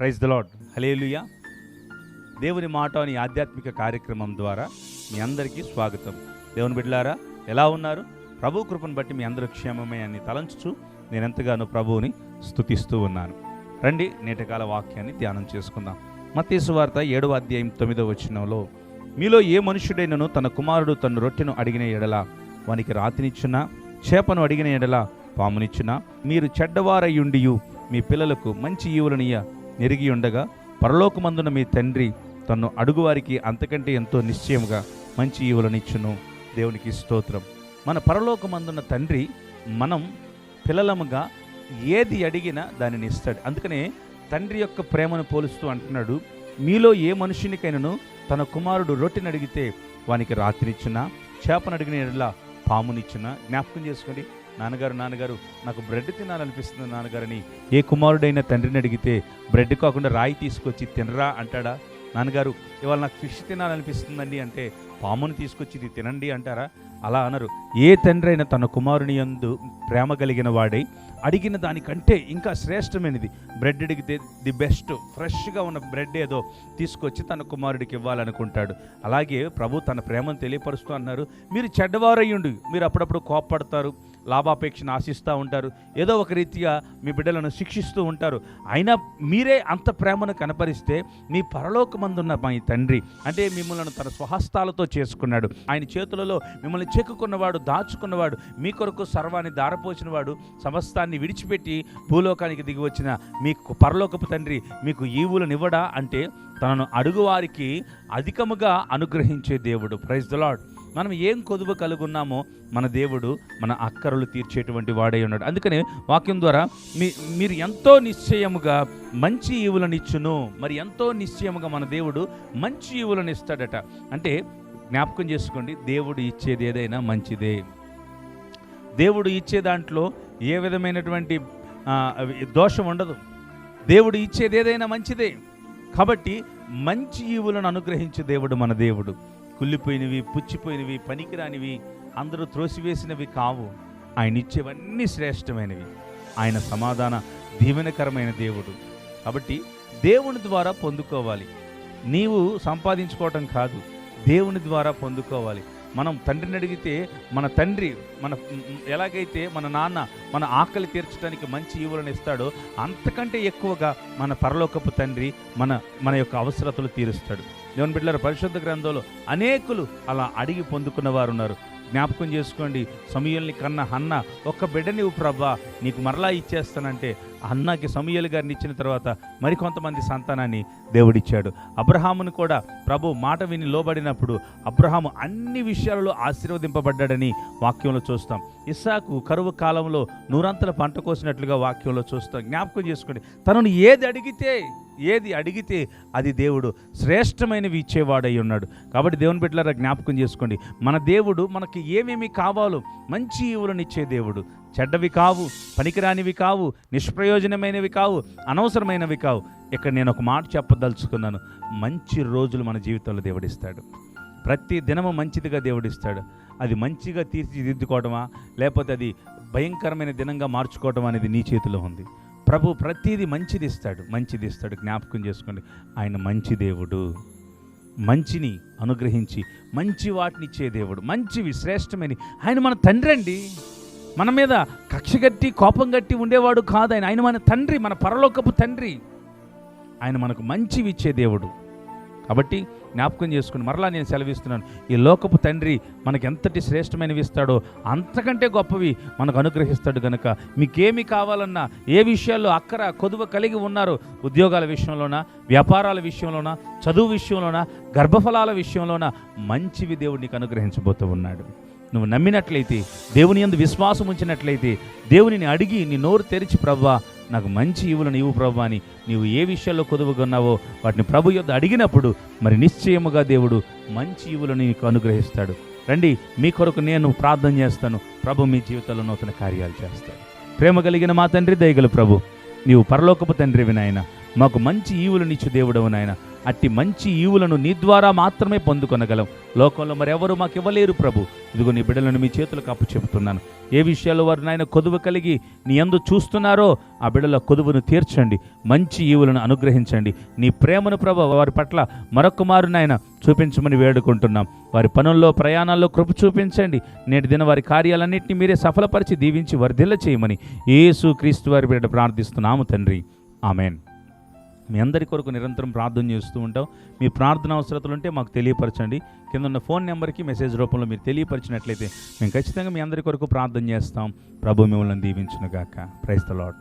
Praise the lord hallelujah దేవుని మాట అని ఆధ్యాత్మిక కార్యక్రమం ద్వారా మీ అందరికీ స్వాగతం. దేవుని బిడ్డలారా ఎలా ఉన్నారు? ప్రభు కృపను బట్టి మీ అందరూ క్షేమమే అని తలంచుచు నేను ఎంతగానో ప్రభువుని స్తుతిస్తూ ఉన్నాను. రండి నేటకాల వాక్యాన్ని ధ్యానం చేసుకుందాం. మత్తేసు వార్త ఏడవ అధ్యాయం తొమ్మిదవ వచనంలో మీలో ఏ మనుషుడైనను తన కుమారుడు తన రొట్టెను అడిగిన ఎడల వానికి రాతినిచ్చునా? చేపను అడిగిన ఎడల పామునిచ్చునా? మీరు చెడ్డవారయ్యుండియు మీ పిల్లలకు మంచి ఈవులనియ నెరిగి ఉండగా పరలోకమందున మీ తండ్రి తను అడుగువారికి అంతకంటే ఎంతో నిశ్చయముగా మంచి ఈవులనిచ్చును దేవునికి స్తోత్రం. మన పరలోకమందున్న తండ్రి మనం పిల్లలముగా ఏది అడిగినా దానిని ఇస్తాడు. అందుకనే తండ్రి యొక్క ప్రేమను పోలుస్తూ అంటున్నాడు మీలో ఏ మనుషునికైనాను తన కుమారుడు రొట్టెని అడిగితే వానికి రాత్రినిచ్చునా చేపను అడిగిన ఎడల పామునిచ్చునా? జ్ఞాపకం చేసుకోండి. నాన్నగారు నాన్నగారు నాకు బ్రెడ్ తినాలనిపిస్తుంది నాన్నగారని. ఏ కుమారుడైనా తండ్రిని అడిగితే బ్రెడ్ కాకుండా రాయి తీసుకొచ్చి తినరా? అంటాడా? నాన్నగారు ఇవాళ నాకు ఫిష్ తినాలనిపిస్తుందండి అంటే పామును తీసుకొచ్చి ఇది తినండి అంటారా? అలా అనరు. ఏ తండ్రి అయినా తన కుమారుని యందు ప్రేమ కలిగిన వాడై అడిగిన దానికంటే ఇంకా శ్రేష్టమైనది బ్రెడ్ అడిగితే ది బెస్ట్ ఫ్రెష్గా ఉన్న బ్రెడ్ ఏదో తీసుకొచ్చి తన కుమారుడికి ఇవ్వాలనుకుంటాడు. అలాగే ప్రభు తన ప్రేమను తెలియపరుస్తూ అన్నారు మీరు చెడ్డవారయ్యుండు మీరు అప్పుడప్పుడు కోప్పడతారు లాభాపేక్షను ఆశిస్తూ ఉంటారు. ఏదో ఒక రీతిగా మీ బిడ్డలను శిక్షిస్తూ ఉంటారు. అయినా మీరే అంత ప్రేమను కనపరిస్తే మీ పరలోకమందున్న మా తండ్రి అంటే మిమ్మల్ని తన స్వహస్తాలతో చేసుకున్నాడు. ఆయన చేతులలో మిమ్మల్ని చెక్కుకున్నవాడు దాచుకున్నవాడు మీ కొరకు సర్వాన్ని దారపోసినవాడు సమస్తాన్ని విడిచిపెట్టి భూలోకానికి దిగి వచ్చిన మీకు పరలోకపు తండ్రి మీకు ఈవులనివ్వడా అంటే తనను అడుగువారికి అధికముగా అనుగ్రహించే దేవుడు. ప్రైజ్ ద లాడ్ మనం ఏం కొదువ కలుగున్నామో మన దేవుడు మన అక్కరలు తీర్చేటువంటి వాడై ఉన్నాడు. అందుకనే వాక్యం ద్వారా మీ మీరు ఎంతో నిశ్చయముగా మంచి ఈవులను ఇచ్చును మరి ఎంతో నిశ్చయముగా మన దేవుడు మంచి ఈవులను ఇస్తాడట అంటే జ్ఞాపకం చేసుకోండి దేవుడు ఇచ్చేది ఏదైనా మంచిదే. దేవుడు ఇచ్చే దాంట్లో ఏ విధమైనటువంటి దోషం ఉండదు. దేవుడు ఇచ్చేది ఏదైనా మంచిదే. కాబట్టి మంచి ఈవులను అనుగ్రహించే దేవుడు మన దేవుడు. కుళ్ళిపోయినవి పుచ్చిపోయినవి పనికిరానివి అందరూ త్రోసివేసినవి కావు. ఆయన ఇచ్చేవన్నీ శ్రేష్టమైనవి. ఆయన సమాధాన దీవెనకరమైన దేవుడు. కాబట్టి దేవుని ద్వారా పొందుకోవాలి. నీవు సంపాదించుకోవటం కాదు దేవుని ద్వారా పొందుకోవాలి. మనం తండ్రిని అడిగితే మన తండ్రి మన ఎలాగైతే మన నాన్న మన ఆకలి తీర్చడానికి మంచి ఈవులను ఇస్తాడో అంతకంటే ఎక్కువగా మన పరలోకపు తండ్రి మన మన యొక్క అవసరతలు తీరుస్తాడు. దేవుని బిడ్డల పరిశుద్ధ గ్రంథంలో అనేకులు అలా అడిగి పొందుకున్న వారు ఉన్నారు జ్ఞాపకం చేసుకోండి. సమయల్ని కన్న అన్న ఒక్క బిడ్డ ప్రభా. నీకు మరలా ఇచ్చేస్తానంటే అన్నకి సమయలు గారిని ఇచ్చిన తర్వాత మరికొంతమంది సంతానాన్ని దేవుడిచ్చాడు. అబ్రహామును కూడా ప్రభు మాట విని లోబడినప్పుడు అబ్రహాము అన్ని విషయాలలో ఆశీర్వదింపబడ్డాడని వాక్యంలో చూస్తాం. ఇస్సాకు కరువు కాలంలో నూరంతల పంట కోసినట్లుగా వాక్యంలో చూస్తాం. జ్ఞాపకం చేసుకోండి. తనను ఏది అడిగితే ఏది అడిగితే అది దేవుడు శ్రేష్టమైనవి ఇచ్చేవాడై ఉన్నాడు. కాబట్టి దేవుని బిడ్డలారా జ్ఞాపకం చేసుకోండి. మన దేవుడు మనకి ఏమేమి కావాలో మంచి ఈవులను ఇచ్చే దేవుడు. చెడ్డవి కావు పనికిరానివి కావు నిష్ప్రయోజనమైనవి కావు అనవసరమైనవి కావు. ఇక్కడ నేను ఒక మాట చెప్పదలుచుకున్నాను. మంచి రోజులు మన జీవితంలో దేవుడిస్తాడు. ప్రతి దినము మంచిదిగా దేవుడిస్తాడు. అది మంచిగా తీర్చిదిద్దుకోవడమా లేకపోతే అది భయంకరమైన దినంగా మార్చుకోవడం అనేది నీ చేతిలో ఉంది. ప్రభు ప్రతిదీ మంచిది ఇస్తాడు మంచిది ఇస్తాడు జ్ఞాపకం చేసుకోండి. ఆయన మంచి దేవుడు. మంచిని అనుగ్రహించి మంచి వాటిని ఇచ్చే దేవుడు మంచివి శ్రేష్టమైన ఆయన మన తండ్రి అండి. మన మీద కక్ష గట్టి కోపం గట్టి ఉండేవాడు కాదు ఆయన. ఆయన మన తండ్రి మన పరలోకపు తండ్రి. ఆయన మనకు మంచివి ఇచ్చే దేవుడు. కాబట్టి జ్ఞాపకం చేసుకుని మరలా నేను సెలవిస్తున్నాను ఈ లోకపు తండ్రి మనకి ఎంతటి శ్రేష్టమైనవి ఇస్తాడో అంతకంటే గొప్పవి మనకు అనుగ్రహిస్తాడు కనుక మీకేమి కావాలన్నా ఏ విషయాల్లో అక్కర కొదువ కలిగి ఉన్నారో ఉద్యోగాల విషయంలోనా వ్యాపారాల విషయంలోనా చదువు విషయంలోనా గర్భఫలాల విషయంలోనా మంచివి దేవుడు నీకు అనుగ్రహించబోతూ ఉన్నాడు. నువ్వు నమ్మినట్లయితే దేవుని యందు విశ్వాసం ఉంచినట్లయితే దేవునిని అడిగి నీ నోరు తెరిచి ప్రవ్వా నాకు మంచి ఇవులను ఇవ్వు ప్రభు అని నీవు ఏ విషయాల్లో కొదువుకున్నావో వాటిని ప్రభు యొద్ అడిగినప్పుడు మరి నిశ్చయముగా దేవుడు మంచి ఇవులను నీకు అనుగ్రహిస్తాడు. రండి మీ కొరకు నేను ప్రార్థన చేస్తాను. ప్రభు మీ జీవితంలో నూతన కార్యాలు చేస్తాడు. ప్రేమ కలిగిన మా తండ్రి దయగల ప్రభు. నీవు పరలోకపు తండ్రివి నాయన. మాకు మంచి ఈవులనిచ్చు దేవుడవు నాయన. అట్టి మంచి ఈవులను నీ ద్వారా మాత్రమే పొందుకొనగలం. లోకంలో మరెవరు మాకు ఇవ్వలేరు ప్రభు. ఇదిగో నీ బిడ్డలను మీ చేతులకు అప్పు చెబుతున్నాను. ఏ విషయాల్లో వారు నాయన కొదువు కలిగి నీ ఎందు చూస్తున్నారో ఆ బిడ్డల కొదువును తీర్చండి. మంచి ఈవులను అనుగ్రహించండి. నీ ప్రేమను ప్రభు వారి పట్ల మరొక మారు నాయన చూపించమని వేడుకుంటున్నాం. వారి పనుల్లో ప్రయాణాల్లో కృప చూపించండి. నేటి దిన వారి కార్యాలన్నింటినీ మీరే సఫలపరిచి దీవించి వర్ధిల్ల చేయమని యేసు క్రీస్తు వారి బిడ్డ ప్రార్థిస్తున్నాము తండ్రి. ఆమెన్. మీ అందరి కొరకు నిరంతరం ప్రార్థన చేస్తూ ఉంటాం. మీ ప్రార్థన అవసరతలు ఉంటే మాకు తెలియపరచండి. కింద ఉన్న ఫోన్ నెంబర్కి మెసేజ్ రూపంలో మీరు తెలియపరిచినట్లయితే మేము ఖచ్చితంగా మీ అందరి కొరకు ప్రార్థన చేస్తాం. ప్రభు మిమ్మల్ని దీవించునుగాక. Price the lord